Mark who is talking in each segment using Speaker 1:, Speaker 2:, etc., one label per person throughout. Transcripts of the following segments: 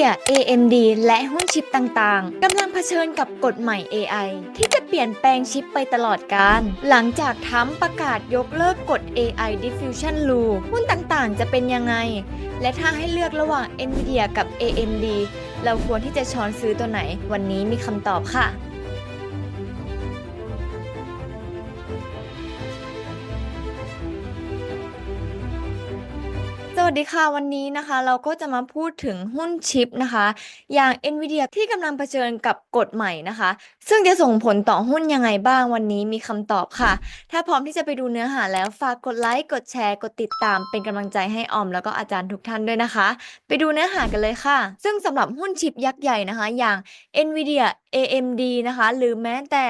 Speaker 1: NVIDIA AMD และหุ้นชิปต่างๆ กำลังเผชิญกับกฎใหม่ AI ที่จะเปลี่ยนแปลงชิปไปตลอดการ หลังจากทั้มประกาศยกเลิกกฎ AI Diffusion Rule หุ้นต่างๆ จะเป็นยังไง และถ้าให้เลือกระหว่าง NVIDIA กับ AMD เราควรที่จะช้อนซื้อตัวไหน วันนี้มีคำตอบค่ะ วัสดีค่ะ วันนี้นะคะ เราก็จะมาพูดถึงหุ้นชิปนะคะ อย่าง NVIDIA ที่กำลังเผชิญกับกฎใหม่นะคะ ซึ่งจะส่งผลต่อหุ้นยังไงบ้างวันนี้มีคำตอบค่ะ ถ้าพร้อมที่จะไปดูเนื้อหาแล้วฝากกดไลค์กดแชร์ กดติดตามเป็นกำลังใจให้ออมแล้วก็อาจารย์ทุกท่านด้วยนะคะ ไปดูเนื้อหากันเลยค่ะ ซึ่งสำหรับหุ้นชิปยักษ์ใหญ่นะคะ อย่าง NVIDIA AMD นะคะ หรือแม้แต่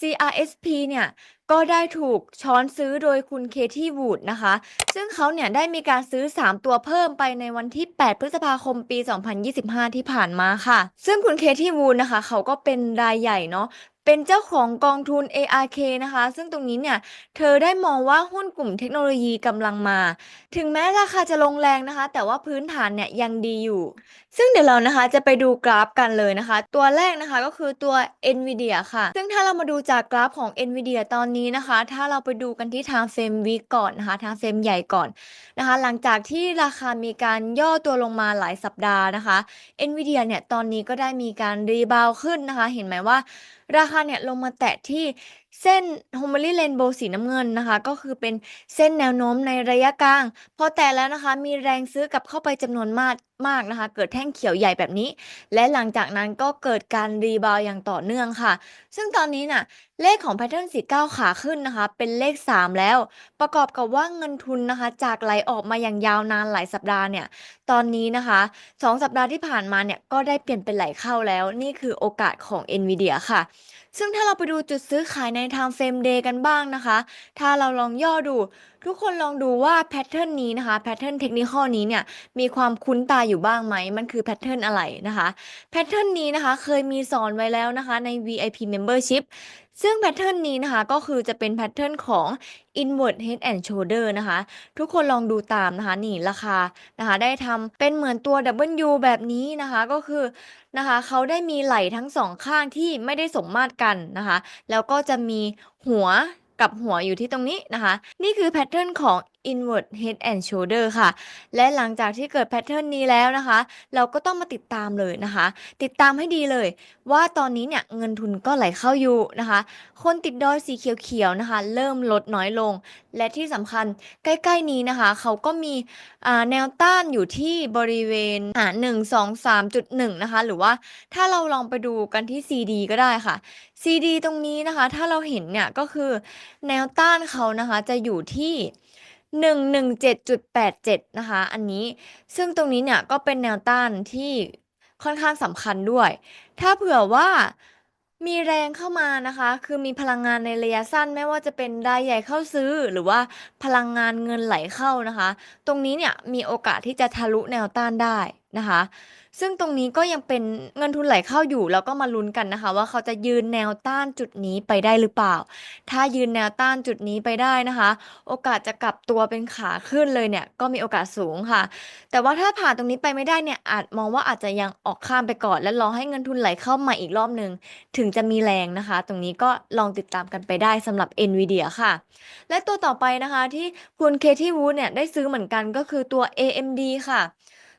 Speaker 1: CRSP เนี่ยก็ได้ถูกช้อนซื้อโดยคุณเคที่วูดนะคะ ซึ่งเขาเนี่ยได้มีการซื้อ 3 ตัวเพิ่มไปในวันที่ 8 พฤษภาคมปี 2025 ที่ผ่านมาค่ะ ซึ่งคุณเคที่วูดนะคะ เขาก็เป็นรายใหญ่เนาะ เป็นเจ้าของกองทุน ARK นะคะ ซึ่งตรงนี้เนี่ย เธอได้มองว่าหุ้นกลุ่มเทคโนโลยีกำลังมา ถึงแม้ราคาจะลงแรงนะคะ แต่ว่าพื้นฐานเนี่ยยังดีอยู่ ซึ่งเดี๋ยวเรานะคะจะไปดูกราฟกันเลยนะคะ ตัวแรกนะคะก็คือตัว NVIDIA ค่ะ ซึ่งถ้าเรามาดูจากกราฟของ NVIDIA ตอนนี้นะคะ ถ้าเราไปดูกันที่ทางเฟรมวีก่อนนะคะ ทางเฟรมใหญ่ก่อนนะคะ หลังจากที่ราคามีการย่อตัวลงมาหลายสัปดาห์นะคะ NVIDIA เนี่ยตอนนี้ก็ได้มีการรีบาวขึ้นนะคะ เห็นไหมว่า ราคาเนี่ยลงมาแตะที่เส้น h o m e r y Rainbow สีน้ำเงินนะคะ ก็คือเป็นเส้นแนวโน้มในระยะกลาง พอแตะแล้วนะคะ มีแรงซื้อกลับเข้าไปจำนวนมากมากนะคะ เกิดแท่งเขียวใหญ่แบบนี้ และหลังจากนั้นก็เกิดการรีบาวอย่างต่อเนื่องค่ะ ซึ่งตอนนี้น่ะ เลขของแพทเทิร์นสีก้าวขาขึ้นนะคะ เป็นเลข 3 แล้ว ประกอบกับว่าเงินทุนนะคะ จากไหลออกมาอย่างยาวนานหลายสัปดาห์เนี่ย ตอนนี้นะคะ 2 สัปดาห์ที่ผ่านมาเนี่ยก็ได้เปลี่ยนเป็นไหลเข้าแล้ว นี่คือโอกาสของ NVIDIA ค่ะซึ่งถ้าเราไปดูจุดซื้อขายใน Time Frame Day กันบ้างนะคะ ถ้าเราลองย่อดู ทุกคนลองดูว่าแพทเทิร์นนี้นะคะแพทเทิร์นเทคนิคนี้เนี่ยมีความคุ้นตาอยู่บ้างไหมมันคือแพทเทิร์นอะไรนะคะแพทเทิร์นนี้นะคะเคยมีสอนไว้แล้วนะคะใน VIP Membership ซึ่งแพทเทิร์นนี้นะคะก็คือจะเป็นแพทเทิร์นของ inward head and shoulder นะคะ ทุกคนลองดูตามนะคะนี่ราคานะคะ ได้ทำเป็นเหมือนตัว W แบบนี้นะคะก็คือนะคะเขาได้มีไหล่ทั้งสองข้างที่ไม่ได้สมมาตรกันนะคะ แล้วก็จะมีหัว กับหัวอยู่ที่ตรงนี้นะคะ นี่คือแพทเทิร์นของ inward head and shoulder ค่ะ และหลังจากที่เกิดแพทเทิร์นนี้แล้วนะคะ เราก็ต้องมาติดตามเลยนะคะ ติดตามให้ดีเลย ว่าตอนนี้เนี่ยเงินทุนก็ไหลเข้าอยู่นะคะ คนติดดอยสีเขียวๆนะคะ เริ่มลดน้อยลง และที่สำคัญใกล้ๆนี้นะคะ เขาก็มีแนวต้านอยู่ที่บริเวณอ่าหนึ่งสองสามจุดหนึ่งนะคะ หรือว่าถ้าเราลองไปดูกันที่ CD ก็ได้ค่ะ CD ตรงนี้นะคะ ถ้าเราเห็นเนี่ยก็คือแนวต้านเขานะคะจะอยู่ที่ 117.87 นะคะ อันนี้ซึ่งตรงนี้เนี่ยก็เป็นแนวต้านที่ค่อนข้างสำคัญด้วย ถ้าเผื่อว่ามีแรงเข้ามานะคะ คือมีพลังงานในระยะสั้นไม่ว่าจะเป็นรายใหญ่เข้าซื้อ หรือว่าพลังงานเงินไหลเข้านะคะ ตรงนี้เนี่ยมีโอกาสที่จะทะลุแนวต้านได้ นะคะ ซึ่งตรงนี้ก็ยังเป็นเงินทุนไหลเข้าอยู่ แล้วก็มาลุ้นกันนะคะ ว่าเขาจะยืนแนวต้านจุดนี้ไปได้หรือเปล่า ถ้ายืนแนวต้านจุดนี้ไปได้นะคะ โอกาสจะกลับตัวเป็นขาขึ้นเลยเนี่ยก็มีโอกาสสูงค่ะ แต่ว่าถ้าผ่านตรงนี้ไปไม่ได้เนี่ยอาจมองว่าอาจจะยังออกข้ามไปก่อน และรอให้เงินทุนไหลเข้ามาอีกรอบหนึ่งถึงจะมีแรงนะคะ ตรงนี้ก็ลองติดตามกันไปได้สำหรับ NVIDIA ค่ะ และตัวต่อไปนะคะที่คุณเคที่วูดเนี่ยได้ซื้อเหมือนกันก็คือตัว AMD ค่ะ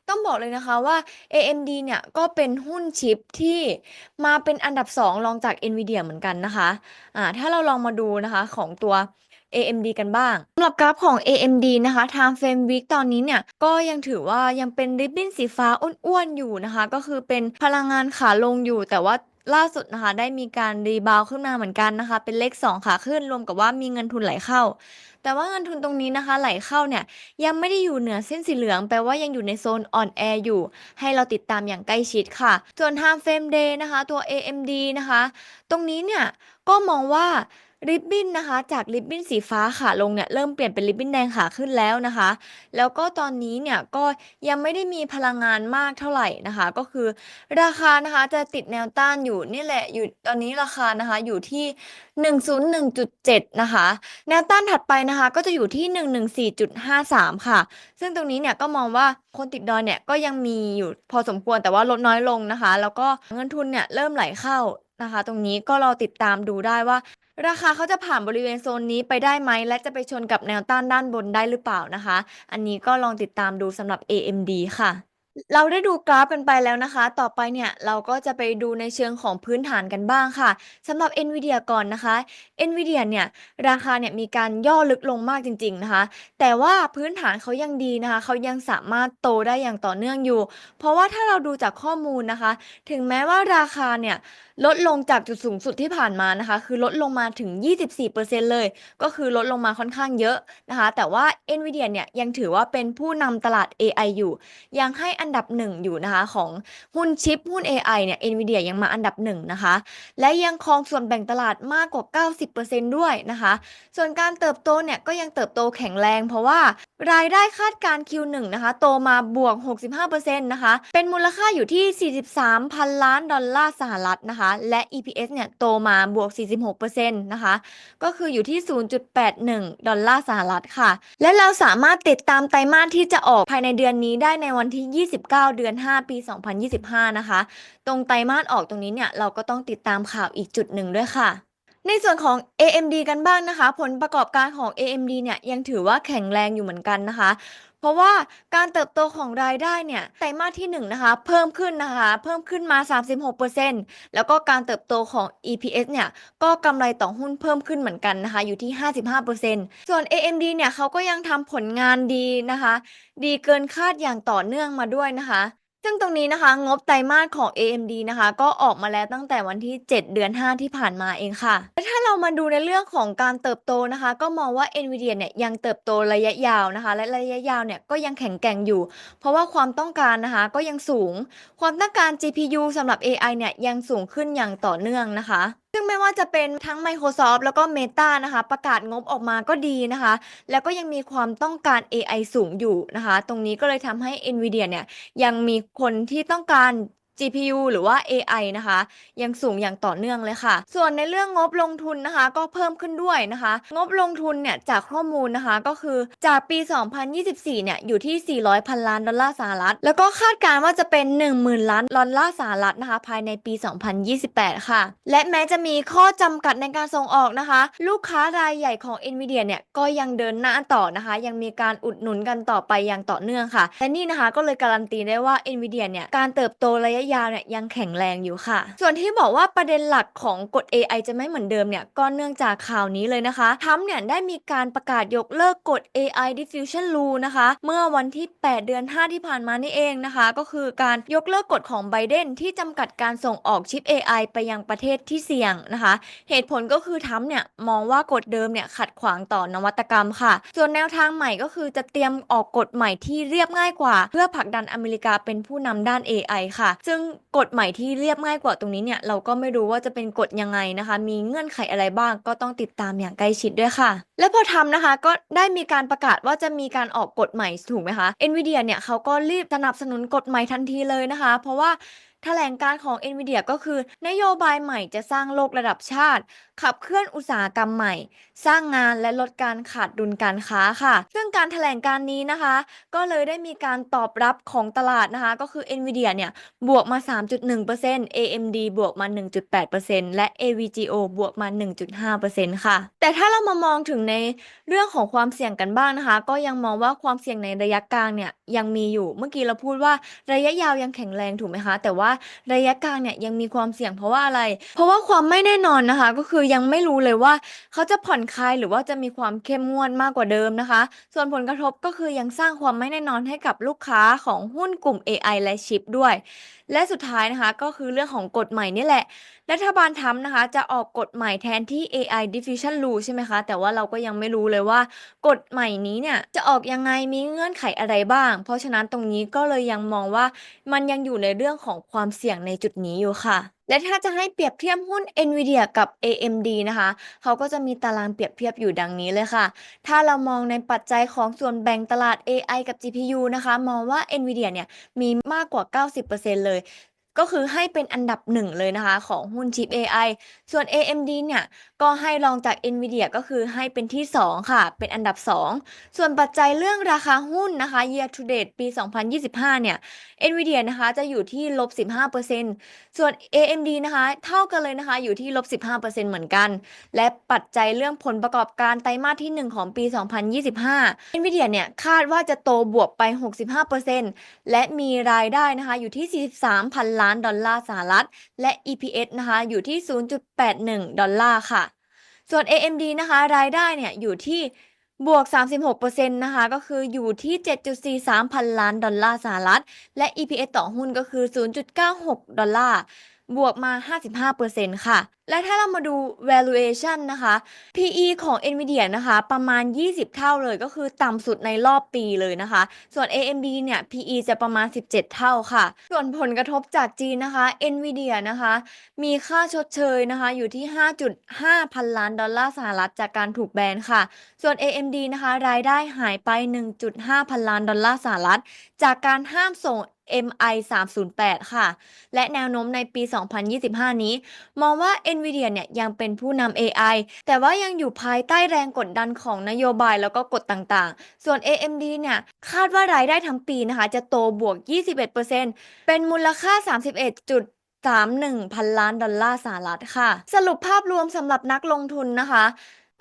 Speaker 1: ต้องบอกเลยนะคะว่า AMD เนี่ยก็เป็นหุ้นชิปที่มาเป็นอันดับ 2 รองจาก NVIDIA เหมือนกันนะคะอ่าถ้าเราลองมาดูนะคะของตัว AMD กันบ้างสำหรับกราฟของ AMD นะคะ Time Frame Week ตอนนี้เนี่ย ก็ยังถือว่ายังเป็นริบบิ้นสีฟ้าอ้วนๆอยู่นะคะ ก็คือเป็นพลังงานขาลงอยู่ แต่ว่า ล่าสุดนะคะ ได้มีการรีบาวขึ้นมาเหมือนกันนะคะ เป็นเลข 2 ขาขึ้นรวมกับว่ามีเงินทุนไหลเข้า แต่ว่าเงินทุนตรงนี้นะคะ ไหลเข้าเนี่ยยังไม่ได้อยู่เหนือเส้นสีเหลืองแปลว่ายังอยู่ในโซนอ่อนแออยู่ ให้เราติดตามอย่างใกล้ชิดค่ะ ส่วน Time Frame Day นะคะ ตัว AMD นะคะ ตรงนี้เนี่ยก็มองว่า ริบบิ้นนะคะ จากริบบิ้นสีฟ้าขาลงเนี่ยเริ่มเปลี่ยนเป็นริบบิ้นแดงขาขึ้นแล้วนะคะ แล้วก็ตอนนี้เนี่ยก็ยังไม่ได้มีพลังงานมากเท่าไหร่นะคะ ก็คือ ราคานะคะจะติดแนวต้านอยู่นี่แหละอยู่ตอนนี้ราคานะคะอยู่ที่101.7นะคะ แนวต้านถัดไปนะคะ ก็จะอยู่ที่114.53ค่ะ ซึ่งตรงนี้เนี่ยก็มองว่าคนติดดอยเนี่ยก็ยังมีอยู่พอสมควรแต่ว่าลดน้อยลงนะคะ แล้วก็เงินทุนเนี่ยเริ่มไหลเข้า นะคะ ตรงนี้ก็รอติดตามดูได้ว่า ราคาเขาจะผ่านบริเวณโซนนี้ไปได้ไหม และจะไปชนกับแนวต้านด้านบนได้หรือเปล่านะคะ อันนี้ก็ลองติดตามดูสำหรับ AMD ค่ะ เราได้ดูกราฟกันไปแล้วนะคะ ต่อไปเนี่ยเราก็จะไปดูในเชิงของพื้นฐานกันบ้างค่ะสำหรับ NVIDIA ก่อนนะคะ NVIDIA เนี่ยราคาเนี่ยมีการย่อลึกลงมากจริง ๆนะคะ แต่ว่าพื้นฐานเขายังดีนะคะ เขายังสามารถโตได้อย่างต่อเนื่องอยู่ เพราะว่าถ้าเราดูจากข้อมูลนะคะ ถึงแม้ว่าราคาเนี่ยลดลงจากจุดสูงสุดที่ผ่านมานะคะ คือลดลงมาถึง 24%เลย ก็คือลดลงมาค่อนข้างเยอะนะคะ แต่ว่า NVIDIA เนี่ยยังถือว่าเป็นผู้นำตลาด AI อยู่ยังให้อันดับหนึ่งอยู่นะคะของหุ้นชิปหุ้น AI เนี่ยเอ็นวีเดียยังมาอันดับหนึ่งนะคะ และยังครองส่วนแบ่งตลาดมากกว่า 90%ด้วยนะคะ ส่วนการเติบโตเนี่ยก็ยังเติบโตแข็งแรง เพราะว่า รายได้คาดการ Q1 นะคะ โตมาบวก 65%นะคะ เป็นมูลค่าอยู่ที่ 43พันล้านดอลลาร์สหรัฐนะคะ และ EPS เนี่ยโตมาบวก 46%นะคะ ก็คืออยู่ที่ 0.81 ดอลลาร์สหรัฐค่ะ และเราสามารถติดตามไตรมาสที่จะออกภายในเดือนนี้ได้ในวันที่ 29 เดือน 5 ปี 2025 นะคะ ตรงไตรมาสออกตรงนี้เนี่ยเราก็ต้องติดตามข่าวอีกจุดหนึ่งด้วยค่ะ ในส่วนของ AMD กันบ้างนะคะ ผลประกอบการของ AMD เนี่ยยังถือว่าแข็งแรงอยู่เหมือนกันนะคะ เพราะว่าการเติบโตของรายได้เนี่ยไตรมาสที่1นะคะเพิ่มขึ้นนะคะเพิ่มขึ้นมา 36%แล้วก็การเติบโตของ EPS เนี่ยก็กำไรต่อหุ้นเพิ่มขึ้นเหมือนกันนะคะอยู่ที่ 55%ส่วน AMD เนี่ยเขาก็ยังทำผลงานดีนะคะ ดีเกินคาดอย่างต่อเนื่องมาด้วยนะคะ ซึ่งตรงนี้นะคะ งบไตรมาสของ AMD นะคะ ก็ออกมาแล้วตั้งแต่วันที่ 7 เดือน 5 ที่ผ่านมาเองค่ะ เรามาดูในเรื่องของการเติบโตนะคะ ก็มองว่า NVIDIA เนี่ยยังเติบโตระยะยาวนะคะ และระยะยาวเนี่ยก็ยังแข็งแกร่งอยู่ เพราะว่าความต้องการนะคะก็ยังสูง ความต้องการ GPU สำหรับ AI เนี่ยยังสูงขึ้นอย่างต่อเนื่องนะคะซึ่งไม่ว่าจะเป็นทั้ง Microsoft แล้วก็ Meta นะคะ ประกาศงบออกมาก็ดีนะคะ แล้วก็ยังมีความต้องการ AI สูงอยู่นะคะ ตรงนี้ก็เลยทำให้ NVIDIA เนี่ยยังมีคนที่ต้องการ GPU หรือว่า AI นะคะ ยังสูงอย่างต่อเนื่องเลยค่ะ ส่วนในเรื่องงบลงทุนนะคะ ก็เพิ่มขึ้นด้วยนะคะ งบลงทุนเนี่ยจากข้อมูลนะคะก็คือจากปี 2024 เนี่ยอยู่ที่ 400 พันล้านดอลลาร์สหรัฐ แล้วก็คาดการณ์ว่าจะเป็น 10,000 ล้านดอลลาร์สหรัฐนะคะ ภายในปี 2028 ค่ะ และแม้จะมีข้อจำกัดในการส่งออกนะคะ ลูกค้ารายใหญ่ของ NVIDIA เนี่ยก็ยังเดินหน้าต่อนะคะ ยังมีการอุดหนุนกันต่อไปอย่างต่อเนื่องค่ะและนี่นะคะก็เลยการันตีได้ว่า NVIDIA เนี่ยการเติบโตระยะยาวเนี่ยยังแข็งแรงอยู่ค่ะ ส่วนที่บอกว่าประเด็นหลักของกฎ AI จะไม่เหมือนเดิมเนี่ยก็เนื่องจากข่าวนี้เลยนะคะทรัมเนี่ยได้มีการประกาศยกเลิกกฎ AI Diffusion Rule นะคะ เมื่อวันที่ 8 เดือน 5 ที่ผ่านมานี่เองนะคะ ก็คือการยกเลิกกฎของไบเดนที่จำกัดการส่งออกชิป AI ไปยังประเทศที่เสี่ยงนะคะ เหตุผลก็คือทรัมเนี่ยมองว่ากฎเดิมเนี่ยขัดขวางต่อนวัตกรรมค่ะ ส่วนแนวทางใหม่ก็คือจะเตรียมออกกฎใหม่ที่เรียบง่ายกว่า เพื่อผลักดันอเมริกาเป็นผู้นำด้าน AI ค่ะซึ่งกฎใหม่ที่เรียบง่ายกว่าตรงนี้เนี่ย เราก็ไม่รู้ว่าจะเป็นกฎยังไงนะคะ มีเงื่อนไขอะไรบ้างก็ต้องติดตามอย่างใกล้ชิดด้วยค่ะ และพอทำนะคะก็ได้มีการประกาศว่าจะมีการออกกฎใหม่ถูกไหมคะ NVIDIA เนี่ยเขาก็รีบสนับสนุนกฎใหม่ทันทีเลยนะคะ เพราะว่า แถลงการของ NVIDIA ก็คือ นโยบายใหม่จะสร้างโลกระดับชาติ ขับเคลื่อนอุตสาหกรรมใหม่ สร้างงานและลดการขาดดุลการค้าค่ะ ซึ่งการแถลงการนี้นะคะ ก็เลยได้มีการตอบรับของตลาดนะคะ ก็คือ NVIDIA เนี่ย บวกมา 3.1% AMD บวกมา 1.8%และ AVGO บวกมา 1.5%ค่ะ แต่ถ้าเรามามองถึงในเรื่องของความเสี่ยงกันบ้างนะคะ ก็ยังมองว่าความเสี่ยงในระยะกลางเนี่ยยังมีอยู่ เมื่อกี้เราพูดว่าระยะยาวยังแข็งแรงถูกไหมคะ แต่ว่าระยะกลางเนี่ยยังมีความเสี่ยงเพราะว่าอะไร เพราะว่าความไม่แน่นอนนะคะ ก็คือยังไม่รู้เลยว่าเขาจะผ่อนคลายหรือว่าจะมีความเข้มงวดมากกว่าเดิมนะคะ ส่วนผลกระทบก็คือยังสร้างความไม่แน่นอนให้กับลูกค้าของหุ้นกลุ่ม AI และชิปด้วย และสุดท้ายนะคะก็คือเรื่องของกฎใหม่นี่แหละ รัฐบาลทรัมป์นะคะ จะออกกฎใหม่แทนที่ AI Diffusion Rule ใช่ไหมคะ แต่ว่าเราก็ยังไม่รู้เลยว่ากฎใหม่นี้เนี่ย จะออกยังไงมีเงื่อนไขอะไรบ้าง เพราะฉะนั้นตรงนี้ก็เลยยังมองว่ามันยังอยู่ในเรื่องของความความเสี่ยงในจุดนี้อยู่ค่ะและถ้าจะให้เปรียบเทียบหุ้น NVIDIA กับ AMD นะคะ เขาก็จะมีตารางเปรียบเทียบอยู่ดังนี้เลยค่ะ ถ้าเรามองในปัจจัยของส่วนแบ่งตลาด AI กับ GPU นะคะ มองว่า NVIDIA เนี่ยมีมากกว่า 90%เลย ก็คือให้เป็นอันดับหนึ่งเลยนะคะของหุ้นชิป AI ส่วน AMD เนี่ยก็ให้รองจาก NVIDIA ก็คือให้เป็นที่ 2 ค่ะ เป็นอันดับ 2 ส่วนปัจจัยเรื่องราคาหุ้นนะคะ year to date ปี 2025 เนี่ย NVIDIA นะคะจะอยู่ที่ลบ 15%ส่วน AMD นะคะเท่ากันเลยนะคะอยู่ที่ลบ 15%เหมือนกัน และปัจจัยเรื่องผลประกอบการไตรมาสที่ 1 ของปี 2025 NVIDIA เนี่ยคาดว่าจะโตบวกไป 65%และมีรายได้นะคะอยู่ที่ 43พันล้านดอลลาร์สหรัฐ และ EPS นะคะอยู่ที่ 0.81 ดอลลาร์ค่ะ ส่วน AMD นะคะรายได้เนี่ยอยู่ที่บวก 36%นะคะก็คืออยู่ที่ 7.43 พันล้านดอลลาร์สหรัฐ และ EPS ต่อหุ้นก็คือ 0.96 ดอลลาร์ บวกมา 55%ค่ะ และถ้าเรามาดู valuation นะคะ PE ของ NVIDIA นะคะ ประมาณ 20 เท่าเลยก็คือต่ำสุดในรอบปีเลยนะคะ ส่วน AMD เนี่ย PE จะประมาณ 17 เท่าค่ะ ส่วนผลกระทบจากจีนนะคะ NVIDIA นะคะ มีค่าชดเชยนะคะ อยู่ที่ 5.5 พันล้านดอลลาร์สหรัฐจากการถูกแบนค่ะ ส่วน AMD นะคะ รายได้หายไป 1.5 พันล้านดอลลาร์สหรัฐจากการห้ามส่ง MI 308ค่ะ และแนวโน้มในปี 2025 นี้ มองว่า NVIDIA เนี่ยยังเป็นผู้นำ AI แต่ว่ายังอยู่ภายใต้แรงกดดันของนโยบายแล้วก็กฎต่างๆ ส่วน AMD เนี่ย คาดว่ารายได้ทั้งปีนะคะ จะโตบวก 21%เป็นมูลค่า 31 จุด31พันล้านดอลลาร์สหรัฐค่ะ สรุปภาพรวมสำหรับนักลงทุนนะคะ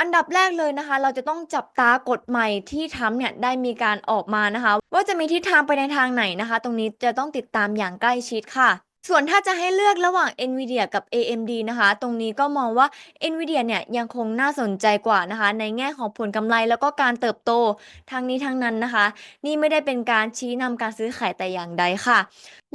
Speaker 1: อันดับแรกเลยนะคะ เราจะต้องจับตากฎใหม่ที่ทรัมเนี่ยได้มีการออกมานะคะ ว่าจะมีทิศทางไปในทางไหนนะคะ ตรงนี้จะต้องติดตามอย่างใกล้ชิดค่ะ ส่วนถ้าจะให้เลือกระหว่าง NVIDIA กับ AMD นะคะ ตรงนี้ก็มองว่า NVIDIA เนี่ยยังคงน่าสนใจกว่านะคะ ในแง่ของผลกำไรแล้วก็การเติบโตทางนี้ทางนั้นนะคะ นี่ไม่ได้เป็นการชี้นำการซื้อขายแต่อย่างใดค่ะ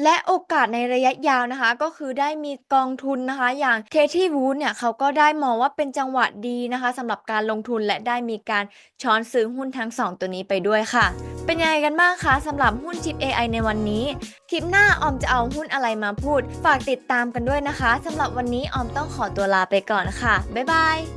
Speaker 1: และโอกาสในระยะยาวนะคะ ก็คือได้มีกองทุนนะคะ อย่าง k t Wood เนี่ยเขาก็ได้มองว่าเป็นจังหวะดีนะคะสำหรับการลงทุนและได้มีการช้อนซื้อหุ้นทั้ง 2 ตัวนี้ไปด้วยค่ะ เป็นยังไงกันบ้างคะสำหรับหุ้นชิป AI ในวันนี้คลิปหน้าออมจะเอาหุ้นอะไรมาพูด ฝากติดตามกันด้วยนะคะสำหรับวันนี้ออมต้องขอตัวลาไปก่อนค่ะ บ๊ายบาย